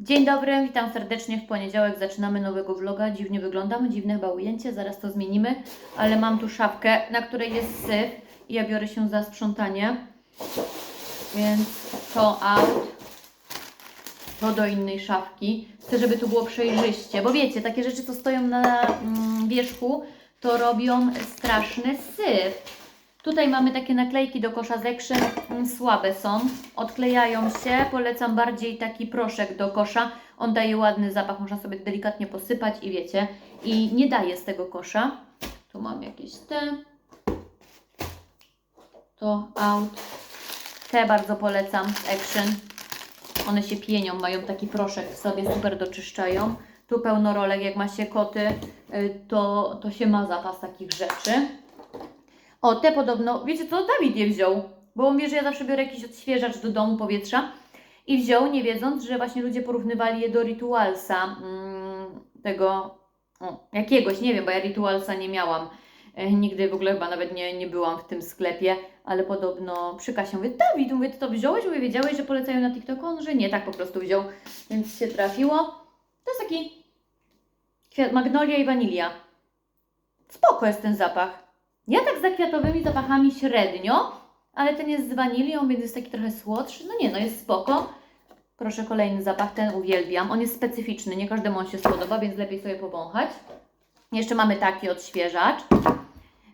Dzień dobry, witam serdecznie w poniedziałek. Zaczynamy nowego vloga. Dziwnie wyglądam, dziwne chyba ujęcie, zaraz to zmienimy, ale mam tu szafkę, na której jest syf i ja biorę się za sprzątanie. Więc to out, to do innej szafki. Chcę, żeby tu było przejrzyście, bo wiecie, takie rzeczy, co stoją na mm, wierzchu, to robią straszny syf. Tutaj mamy takie naklejki do kosza z Action, mm, słabe są, odklejają się, polecam bardziej taki proszek do kosza, on daje ładny zapach, można sobie delikatnie posypać i wiecie, i nie daje z tego kosza. Tu mam jakieś te, to out, te bardzo polecam z Action, one się pienią, mają taki proszek w sobie, super doczyszczają. Tu pełno rolek, jak ma się koty, y, to, to się ma zapas takich rzeczy. O, te podobno, wiecie co, Dawid je wziął, bo on wie, że ja zawsze biorę jakiś odświeżacz do domu powietrza i wziął, nie wiedząc, że właśnie ludzie porównywali je do Ritualsa, mm, tego, o, jakiegoś, nie wiem, bo ja Ritualsa nie miałam. E, Nigdy w ogóle chyba nawet nie, nie byłam w tym sklepie, ale podobno przy kasie mówię, Dawid, mówię, ty to wziąłeś? Mówię, wiedziałeś, że polecają na TikToku? On, że nie, tak po prostu wziął, więc się trafiło. To jest taki kwiat, magnolia i wanilia. Spoko jest ten zapach. Ja tak za kwiatowymi zapachami średnio, ale ten jest z wanilią, więc jest taki trochę słodszy. No nie, no jest spoko. Proszę, kolejny zapach, ten uwielbiam. On jest specyficzny, nie każdemu on się spodoba, więc lepiej sobie powąchać. Jeszcze mamy taki odświeżacz.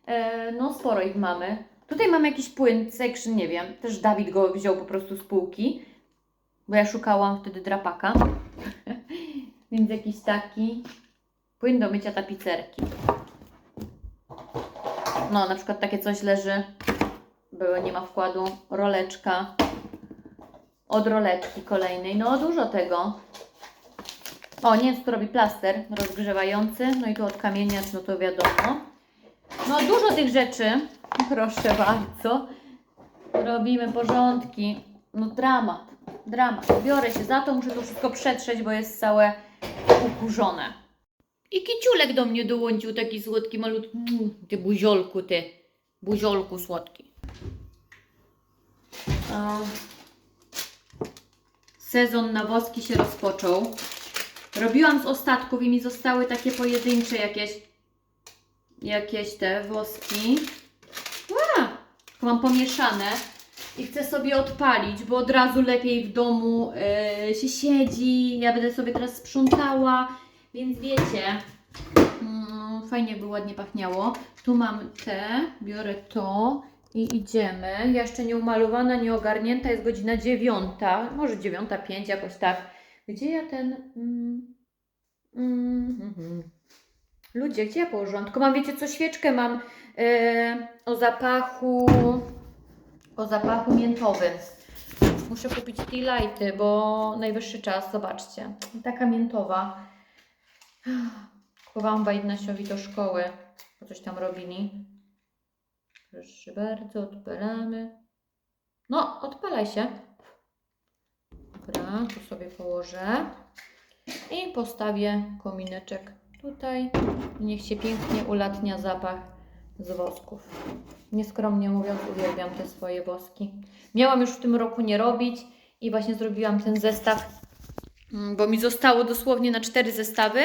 E, no sporo ich mamy. Tutaj mamy jakiś płyn, section, nie wiem. Też Dawid go wziął po prostu z półki, bo ja szukałam wtedy drapaka. więc jakiś taki płyn do mycia tapicerki. No, na przykład takie coś leży, było, nie ma wkładu, roleczka, od roleczki kolejnej, no dużo tego. O, nie wiem, co robi plaster rozgrzewający, no i tu odkamieniacz, no to wiadomo. No dużo tych rzeczy, proszę bardzo. Robimy porządki, no dramat, dramat. Biorę się za to, muszę to wszystko przetrzeć, bo jest całe ukurzone. I kiciulek do mnie dołączył, taki słodki, malutki. Mm, Ty buziolku, ty. Buziolku słodki. Sezon na woski się rozpoczął. Robiłam z ostatków i mi zostały takie pojedyncze jakieś jakieś te woski. Tylko mam pomieszane i chcę sobie odpalić, bo od razu lepiej w domu e, się siedzi. Ja będę sobie teraz sprzątała, więc wiecie, mm, fajnie by ładnie pachniało. Tu mam te, biorę to i idziemy. Ja jeszcze nie umalowana, nie ogarnięta, jest godzina dziewiąta, może dziewiąta, pięć, jakoś tak. Gdzie ja ten... Mm, mm, mhm. Ludzie, gdzie ja położyłam? Tylko mam, wiecie co, świeczkę mam e, o zapachu, o zapachu miętowym. Muszę kupić tea lighty, bo najwyższy czas, zobaczcie. Taka miętowa. Kupowałam Wajtnasiowi do szkoły, bo coś tam robili. Proszę bardzo, odpalamy. No, odpalaj się. Dobra, tu sobie położę. I postawię komineczek tutaj. Niech się pięknie ulatnia zapach z wosków. Nieskromnie mówiąc, uwielbiam te swoje woski. Miałam już w tym roku nie robić i właśnie zrobiłam ten zestaw, mm, bo mi zostało dosłownie na cztery zestawy.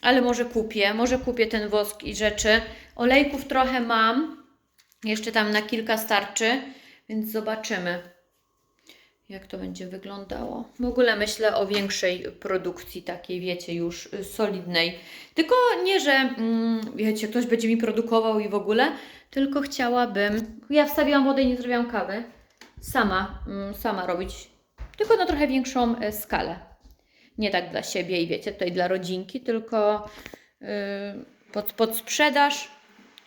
Ale może kupię, może kupię ten wosk i rzeczy. Olejków trochę mam, jeszcze tam na kilka starczy, więc zobaczymy, jak to będzie wyglądało. W ogóle myślę o większej produkcji, takiej, wiecie, już y, solidnej. Tylko nie, że mm, wiecie, ktoś będzie mi produkował i w ogóle, tylko chciałabym. Ja wstawiłam wodę i nie zrobiłam kawy. Sama, mm, sama robić, tylko na trochę większą e, skalę. Nie tak dla siebie i wiecie, tutaj dla rodzinki, tylko yy, pod, pod sprzedaż.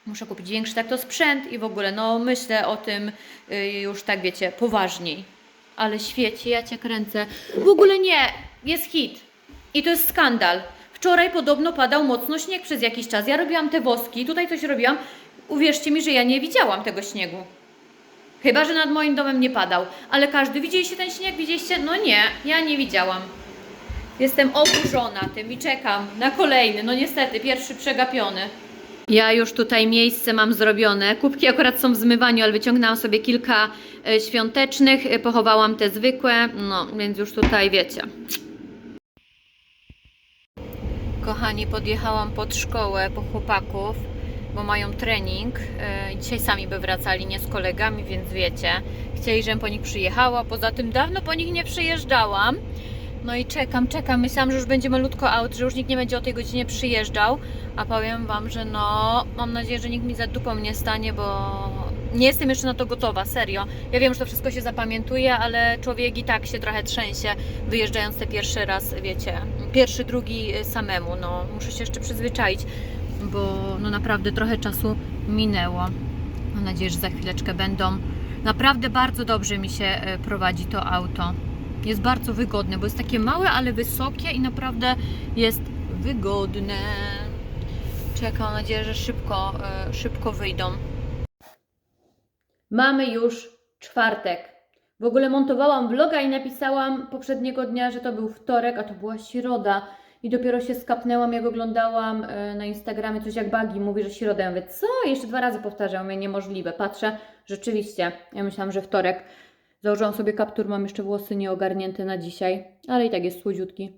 Muszę kupić większy tak to sprzęt i w ogóle, no myślę o tym yy, już tak wiecie, poważniej. Ale świeci, ja cię kręcę. W ogóle nie, jest hit. I to jest skandal. Wczoraj podobno padał mocno śnieg przez jakiś czas. Ja robiłam te woski, tutaj coś robiłam. Uwierzcie mi, że ja nie widziałam tego śniegu. Chyba, że nad moim domem nie padał. Ale każdy, widzieliście ten śnieg? Widzieliście? No nie, ja nie widziałam. Jestem oburzona tym i czekam na kolejny. No niestety, pierwszy przegapiony. Ja już tutaj miejsce mam zrobione. Kubki akurat są w zmywaniu, ale wyciągnęłam sobie kilka e, świątecznych, e, pochowałam te zwykłe, no więc już tutaj wiecie. Kochani, podjechałam pod szkołę po chłopaków, bo mają trening. e, Dzisiaj sami by wracali, nie z kolegami, więc wiecie. Chcieli, żebym po nich przyjechała. Poza tym dawno po nich nie przyjeżdżałam. No i czekam, czekam. Myślałam, że już będzie malutko aut, że już nikt nie będzie o tej godzinie przyjeżdżał. A powiem Wam, że no, mam nadzieję, że nikt mi za dupą nie stanie, bo nie jestem jeszcze na to gotowa, serio. Ja wiem, że to wszystko się zapamiętuje, ale człowiek i tak się trochę trzęsie, wyjeżdżając te pierwszy raz, wiecie, pierwszy, drugi y, samemu. No, muszę się jeszcze przyzwyczaić, bo no naprawdę trochę czasu minęło. Mam nadzieję, że za chwileczkę będą. Naprawdę bardzo dobrze mi się y, prowadzi to auto. Jest bardzo wygodne, bo jest takie małe, ale wysokie i naprawdę jest wygodne. Czekam, mam nadzieję, że szybko, e, szybko wyjdą. Mamy już czwartek. W ogóle montowałam vloga i napisałam poprzedniego dnia, że to był wtorek, a to była środa. I dopiero się skapnęłam, jak oglądałam e, na Instagramie coś jak Bagi mówi, że środa. Ja mówię, co? Jeszcze dwa razy powtarzam, mówię, niemożliwe. Patrzę, rzeczywiście. Ja myślałam, że wtorek. Założyłam sobie kaptur, mam jeszcze włosy nieogarnięte na dzisiaj, ale i tak jest słodziutki.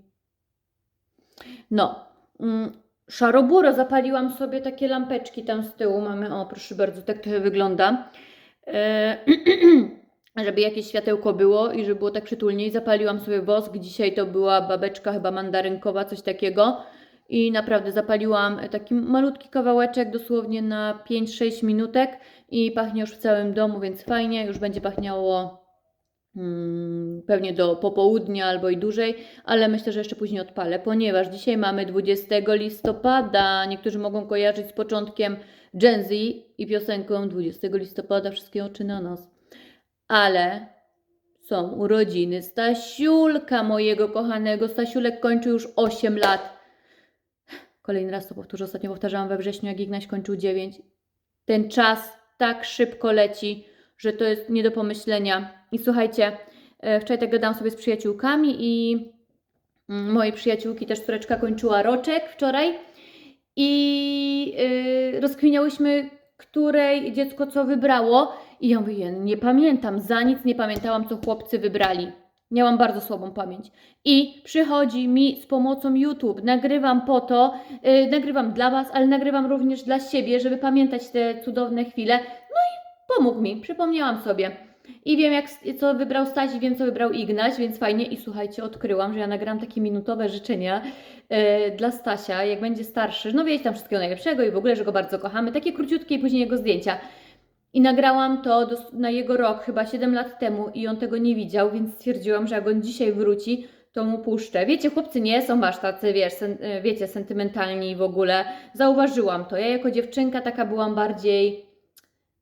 No, mm, szaroburo zapaliłam sobie takie lampeczki tam z tyłu. Mamy, o proszę bardzo, tak to wygląda. E, żeby jakieś światełko było i żeby było tak przytulniej. Zapaliłam sobie wosk. Dzisiaj to była babeczka chyba mandarynkowa, coś takiego. I naprawdę zapaliłam taki malutki kawałeczek, dosłownie na 5-6 minutek i pachnie już w całym domu, więc fajnie. Już będzie pachniało pewnie do popołudnia albo i dłużej, ale myślę, że jeszcze później odpalę, ponieważ dzisiaj mamy 20 listopada. Niektórzy mogą kojarzyć z początkiem Gen Z i piosenką 20 listopada wszystkie oczy na nas. Ale są urodziny Stasiulka, mojego kochanego. Stasiulek kończył już 8 lat. Kolejny raz to powtórzę, ostatnio powtarzałam we wrześniu, jak Ignaś kończył 9. Ten czas tak szybko leci, że to jest nie do pomyślenia. I słuchajcie, e, wczoraj tak gadałam sobie z przyjaciółkami i mm, mojej przyjaciółki też córeczka kończyła roczek wczoraj i yy, rozkminiałyśmy, której dziecko co wybrało i ja mówię, nie pamiętam, za nic nie pamiętałam, co chłopcy wybrali. Miałam bardzo słabą pamięć. I przychodzi mi z pomocą YouTube. Nagrywam po to, yy, nagrywam dla Was, ale nagrywam również dla siebie, żeby pamiętać te cudowne chwile. No i pomógł mi, przypomniałam sobie. I wiem, jak, co wybrał Staś, i wiem, co wybrał Ignaś, więc fajnie. I słuchajcie, odkryłam, że ja nagram takie minutowe życzenia e, dla Stasia, jak będzie starszy. No wiecie, tam wszystkiego najlepszego i w ogóle, że go bardzo kochamy. Takie króciutkie i później jego zdjęcia. I nagrałam to do, na jego rok, chyba 7 lat temu, i on tego nie widział, więc stwierdziłam, że jak on dzisiaj wróci, to mu puszczę. Wiecie, chłopcy nie są aż tacy, wiesz, sen, e, wiecie, sentymentalni w ogóle. Zauważyłam to. Ja jako dziewczynka taka byłam bardziej,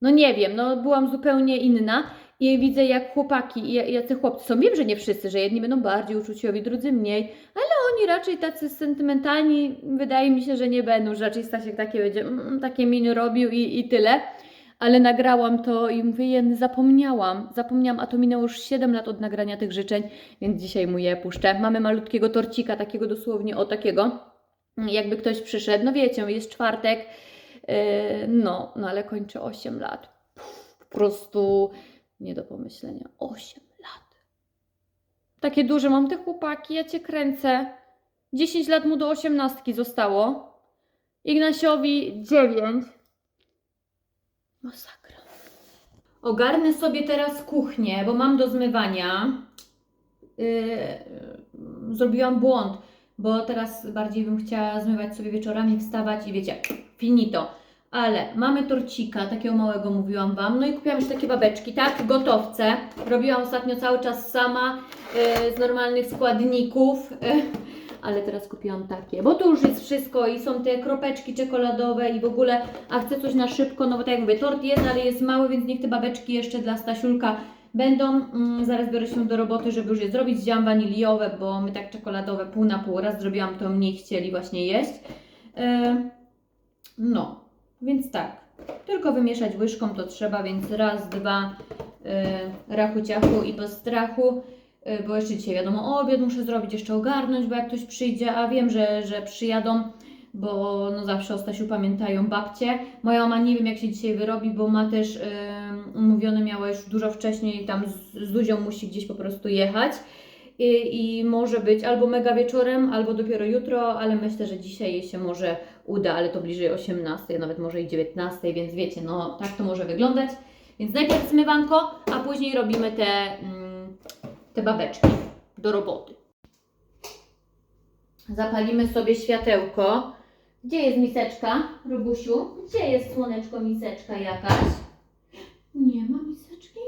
no nie wiem, no byłam zupełnie inna. I widzę, jak chłopaki jacy chłopcy są. Wiem, że nie wszyscy, że jedni będą bardziej uczuciowi, drudzy mniej, ale oni raczej tacy sentymentalni, wydaje mi się, że nie będą, że raczej Stasiek takie będzie, mm, takie miny robił i, i tyle. Ale nagrałam to i mówię, zapomniałam, zapomniałam, a to minęło już 7 lat od nagrania tych życzeń, więc dzisiaj mu je puszczę. Mamy malutkiego torcika, takiego dosłownie o takiego, jakby ktoś przyszedł. No wiecie, jest czwartek, yy, no, no ale kończy 8 lat. Po prostu nie do pomyślenia. 8 lat. Takie duże mam te chłopaki, ja cię kręcę. 10 lat mu do 18 zostało. Ignasiowi 9. Masakra. Ogarnę sobie teraz kuchnię, bo mam do zmywania. Yy, zrobiłam błąd, bo teraz bardziej bym chciała zmywać sobie wieczorami, wstawać i wiecie, finito ale mamy torcika, takiego małego mówiłam Wam, no i kupiłam już takie babeczki, tak, gotowce, robiłam ostatnio cały czas sama e, z normalnych składników, ale teraz kupiłam takie, bo tu już jest wszystko i są te kropeczki czekoladowe i w ogóle, a chcę coś na szybko, no bo tak jak mówię, tort jest, ale jest mały, więc niech te babeczki jeszcze dla Stasiulka będą, mm, zaraz biorę się do roboty, żeby już je zrobić, wzięłam waniliowe, bo my tak czekoladowe pół na pół, raz zrobiłam to mniej chcieli właśnie jeść, e, no, więc tak, tylko wymieszać łyżką to trzeba, więc raz, dwa, yy, rachu ciachu i bez strachu, yy, bo jeszcze dzisiaj wiadomo, obiad muszę zrobić, jeszcze ogarnąć, bo jak ktoś przyjdzie, a wiem, że, że przyjadą, bo no zawsze o Stasiu pamiętają babcie. Moja mama nie wiem jak się dzisiaj wyrobi, bo ma też ym, umówione, miała już dużo wcześniej, tam z, z Zuzią musi gdzieś po prostu jechać. I, I może być albo mega wieczorem, albo dopiero jutro, ale myślę, że dzisiaj jej się może uda, ale to bliżej 18, nawet może i 19, więc wiecie, no tak to może wyglądać. Więc najpierw zmywanko, a później robimy te, mm, te babeczki do roboty. Zapalimy sobie światełko. Gdzie jest miseczka, Robusiu? Gdzie jest słoneczko, miseczka jakaś? Nie ma miseczki?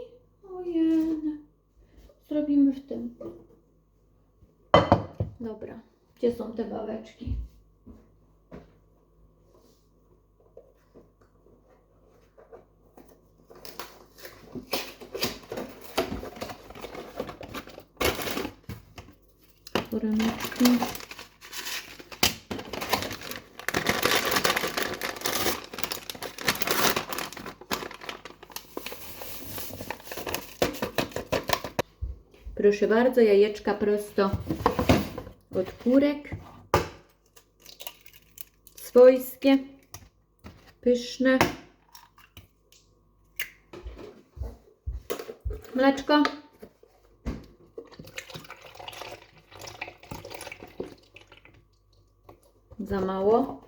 Ojej. Zrobimy w tym. Dobra. Gdzie są te babeczki? Foremeczki. Proszę bardzo, jajeczka prosto od kurek. Swojskie, pyszne. Mleczko. Za mało.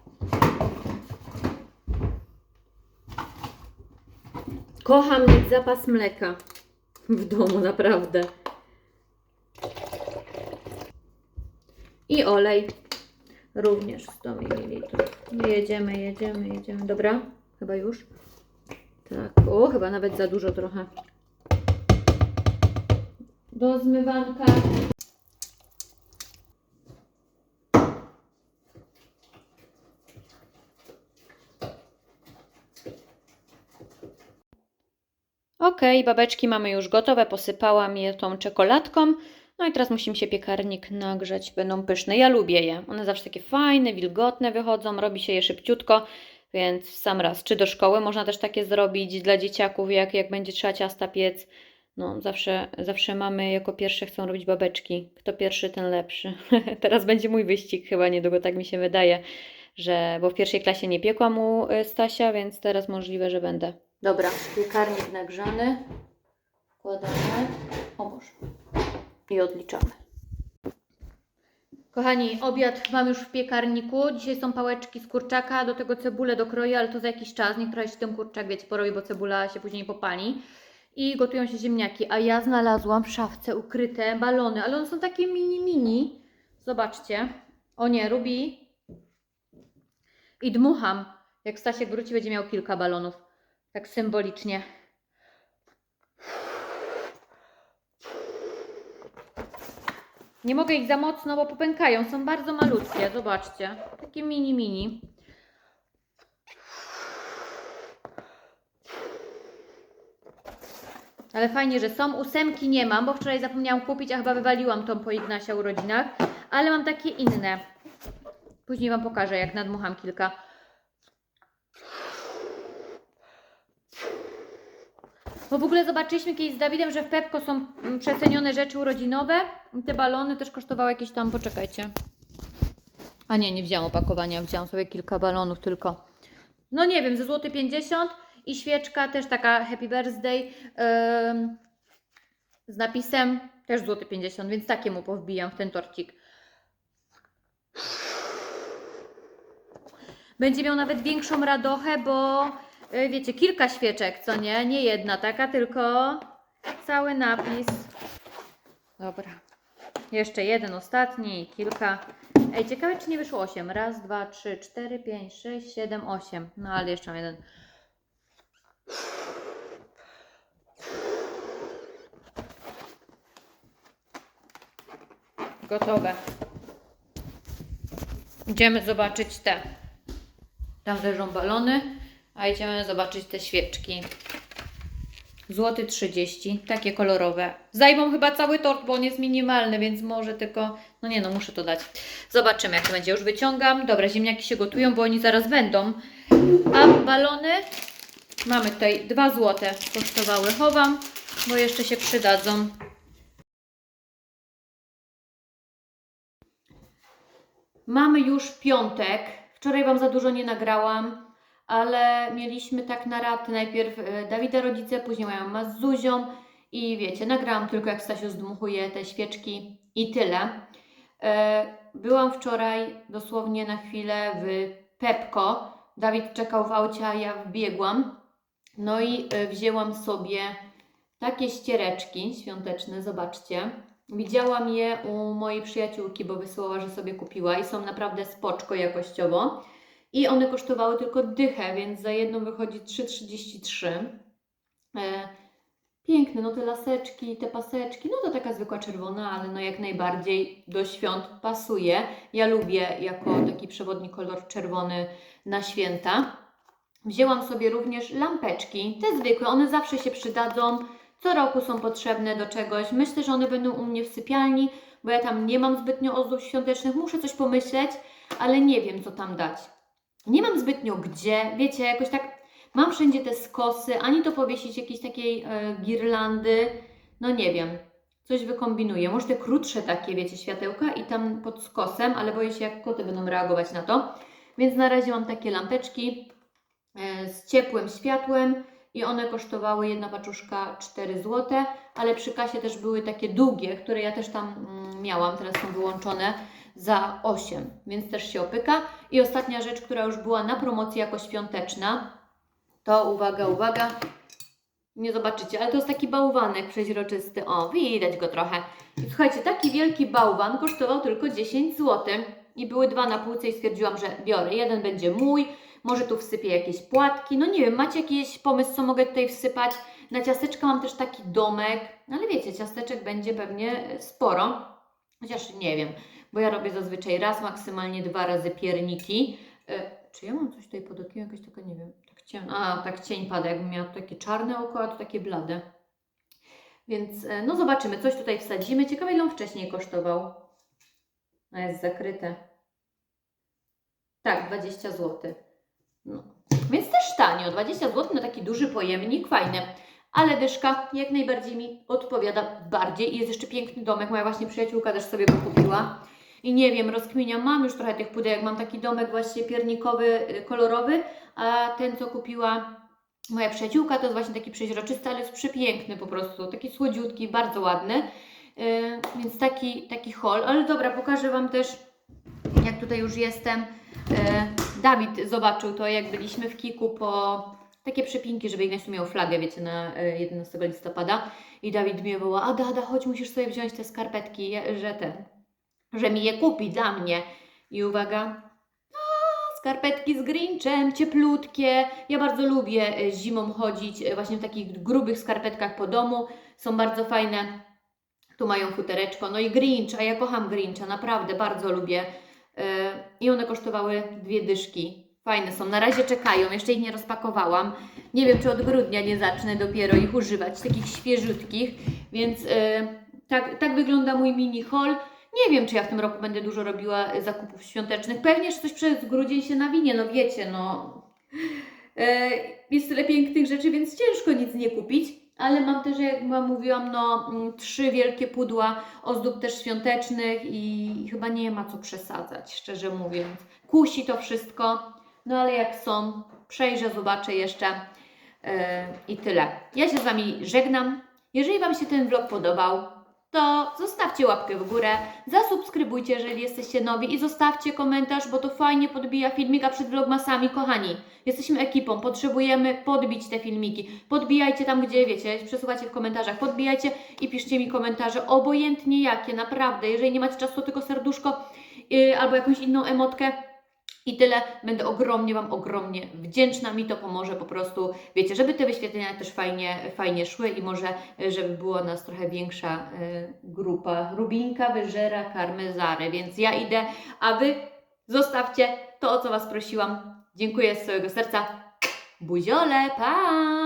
Kocham mieć zapas mleka w domu, naprawdę. I olej. Również 100 ml. Jedziemy, jedziemy, jedziemy. Dobra, chyba już. Tak, o, chyba nawet za dużo trochę. Do zmywanka. Ok, babeczki mamy już gotowe. Posypałam je tą czekoladką. No i teraz musimy się piekarnik nagrzać, będą pyszne. Ja lubię je. One zawsze takie fajne, wilgotne wychodzą, robi się je szybciutko, więc sam raz. Czy do szkoły można też takie zrobić dla dzieciaków, jak, jak będzie trzeba ciasta piec. No, zawsze, zawsze mamy jako pierwsze chcą robić babeczki. Kto pierwszy, ten lepszy. teraz będzie mój wyścig chyba niedługo, tak mi się wydaje, że bo w pierwszej klasie nie piekła mu y, Stasia, więc teraz możliwe, że będę. Dobra, piekarnik nagrzany. Wkładamy. O Boże i odliczamy. Kochani, obiad mam już w piekarniku. Dzisiaj są pałeczki z kurczaka, do tego cebulę dokroję, ale to za jakiś czas. Niech się ten kurczak, wiecie, porobi, bo cebula się później popali. I gotują się ziemniaki, a ja znalazłam w szafce ukryte balony, ale one są takie mini, mini. Zobaczcie. O nie, Rubi. I dmucham. Jak Stasiek wróci, będzie miał kilka balonów. Tak symbolicznie. Nie mogę ich za mocno, bo popękają. Są bardzo malutkie, zobaczcie. Takie mini, mini. Ale fajnie, że są. Ósemki nie mam, bo wczoraj zapomniałam kupić, a chyba wywaliłam tą po Ignasia urodzinach. Ale mam takie inne. Później Wam pokażę, jak nadmucham kilka. Bo w ogóle zobaczyliśmy kiedyś z Dawidem, że w Pepko są mm, przecenione rzeczy urodzinowe. Te balony też kosztowały jakieś tam, poczekajcie. A nie, nie wzięłam opakowania, wzięłam sobie kilka balonów tylko. No nie wiem, ze złoty 50 i świeczka też taka Happy Birthday em, z napisem też złoty 50, więc takie mu powbijam w ten torcik. Będzie miał nawet większą radochę, bo wiecie, kilka świeczek, co nie? Nie jedna taka, tylko cały napis. Dobra. Jeszcze jeden ostatni i kilka. Ej, ciekawe czy nie wyszło 8. Raz, dwa, trzy, cztery, pięć, sześć, siedem, osiem. No ale jeszcze mam jeden. Gotowe. Idziemy zobaczyć te. Tam leżą balony, a idziemy zobaczyć te świeczki. Złoty 30, takie kolorowe. Zajmą chyba cały tort, bo on jest minimalny, więc może tylko. No nie, no muszę to dać. Zobaczymy, jak to będzie. Już wyciągam. Dobra, ziemniaki się gotują, bo oni zaraz będą. A balony mamy tutaj 2 złote kosztowały. Chowam, bo jeszcze się przydadzą. Mamy już piątek. Wczoraj Wam za dużo nie nagrałam, ale mieliśmy tak na raty. Najpierw e, Dawida rodzice, później moją mamę z Zuzią i wiecie, nagrałam tylko jak Stasiu zdmuchuje te świeczki i tyle. E, Byłam wczoraj dosłownie na chwilę w Pepko. Dawid czekał w aucie, a ja wbiegłam. No i e, wzięłam sobie takie ściereczki świąteczne, zobaczcie. Widziałam je u mojej przyjaciółki, bo wysłała, że sobie kupiła i są naprawdę spoczko jakościowo. I one kosztowały tylko dychę, więc za jedną wychodzi 3,33. E, piękne, no te laseczki, te paseczki, no to taka zwykła czerwona, ale no jak najbardziej do świąt pasuje. Ja lubię jako taki przewodni kolor czerwony na święta. Wzięłam sobie również lampeczki, te zwykłe, one zawsze się przydadzą. Co roku są potrzebne do czegoś. Myślę, że one będą u mnie w sypialni, bo ja tam nie mam zbytnio ozdób świątecznych. Muszę coś pomyśleć, ale nie wiem, co tam dać. Nie mam zbytnio gdzie, wiecie, jakoś tak mam wszędzie te skosy, ani to powiesić jakiejś takiej e, girlandy, no nie wiem, coś wykombinuję. Może te krótsze takie, wiecie, światełka i tam pod skosem, ale boję się, jak koty będą reagować na to. Więc na razie mam takie lampeczki e, z ciepłym światłem i one kosztowały jedna paczuszka 4 zł, ale przy kasie też były takie długie, które ja też tam mm, miałam, teraz są wyłączone za 8, więc też się opyka. I ostatnia rzecz, która już była na promocji jako świąteczna, to uwaga, uwaga, nie zobaczycie, ale to jest taki bałwanek przeźroczysty. O, widać go trochę. I słuchajcie, taki wielki bałwan kosztował tylko 10 zł. I były dwa na półce i stwierdziłam, że biorę. Jeden będzie mój, może tu wsypię jakieś płatki. No nie wiem, macie jakiś pomysł, co mogę tutaj wsypać? Na ciasteczka mam też taki domek, no ale wiecie, ciasteczek będzie pewnie sporo. Chociaż nie wiem, bo ja robię zazwyczaj raz, maksymalnie dwa razy pierniki. E, czy ja mam coś tutaj pod okiem? Jakaś taka, nie wiem, tak cień, a tak cień pada, jakbym miała takie czarne oko, a tu takie blade. Więc e, no zobaczymy, coś tutaj wsadzimy. Ciekawe ile on wcześniej kosztował. A jest zakryte. Tak, 20 zł. No. Więc też tanio, 20 zł na taki duży pojemnik, fajne. Ale dyszka jak najbardziej mi odpowiada bardziej. I jest jeszcze piękny domek, moja właśnie przyjaciółka też sobie go kupiła. I nie wiem, rozkminiam, mam już trochę tych pudełek, mam taki domek właśnie piernikowy, y, kolorowy, a ten co kupiła moja przyjaciółka to jest właśnie taki przeźroczysty, ale jest przepiękny po prostu, taki słodziutki, bardzo ładny. Yy, więc taki, taki hol, ale dobra, pokażę Wam też, jak tutaj już jestem. Yy, Dawid zobaczył to, jak byliśmy w Kiku po takie przypinki, żeby Ignacy miał flagę, wiecie, na y, 11 listopada. I Dawid mnie woła, Ada, Ada, chodź, musisz sobie wziąć te skarpetki, że ten, że mi je kupi dla mnie. I uwaga, skarpetki z Grinchem, cieplutkie. Ja bardzo lubię e, zimą chodzić e, właśnie w takich grubych skarpetkach po domu. Są bardzo fajne. Tu mają futereczko. No i Grinch, a ja kocham Grincha, naprawdę bardzo lubię. E, I one kosztowały dwie dyszki. Fajne są. Na razie czekają, jeszcze ich nie rozpakowałam. Nie wiem, czy od grudnia nie zacznę dopiero ich używać, takich świeżutkich. Więc tak, tak wygląda mój mini haul. Nie wiem, czy ja w tym roku będę dużo robiła e, zakupów świątecznych. Pewnie, że coś przez grudzień się nawinie, no wiecie, no. E, Jest tyle pięknych rzeczy, więc ciężko nic nie kupić. Ale mam też, jak mówiłam, no mm, trzy wielkie pudła ozdób też świątecznych i chyba nie ma co przesadzać, szczerze mówiąc. Kusi to wszystko, no ale jak są, przejrzę, zobaczę jeszcze e, i tyle. Ja się z Wami żegnam. Jeżeli Wam się ten vlog podobał, to zostawcie łapkę w górę, zasubskrybujcie, jeżeli jesteście nowi i zostawcie komentarz, bo to fajnie podbija filmika przed vlogmasami, kochani. Jesteśmy ekipą, potrzebujemy podbić te filmiki. Podbijajcie tam, gdzie wiecie, przesłuchajcie w komentarzach, podbijajcie i piszcie mi komentarze, obojętnie jakie, naprawdę. Jeżeli nie macie czasu, to tylko serduszko yy, albo jakąś inną emotkę. I tyle. Będę ogromnie Wam, ogromnie wdzięczna. Mi to pomoże po prostu, wiecie, żeby te wyświetlenia też fajnie, fajnie szły i może, żeby była nas trochę większa e, grupa. Rubinka, Wyżera, Karmezary. Więc ja idę, a Wy zostawcie to, o co Was prosiłam. Dziękuję z całego serca. Buziole, pa!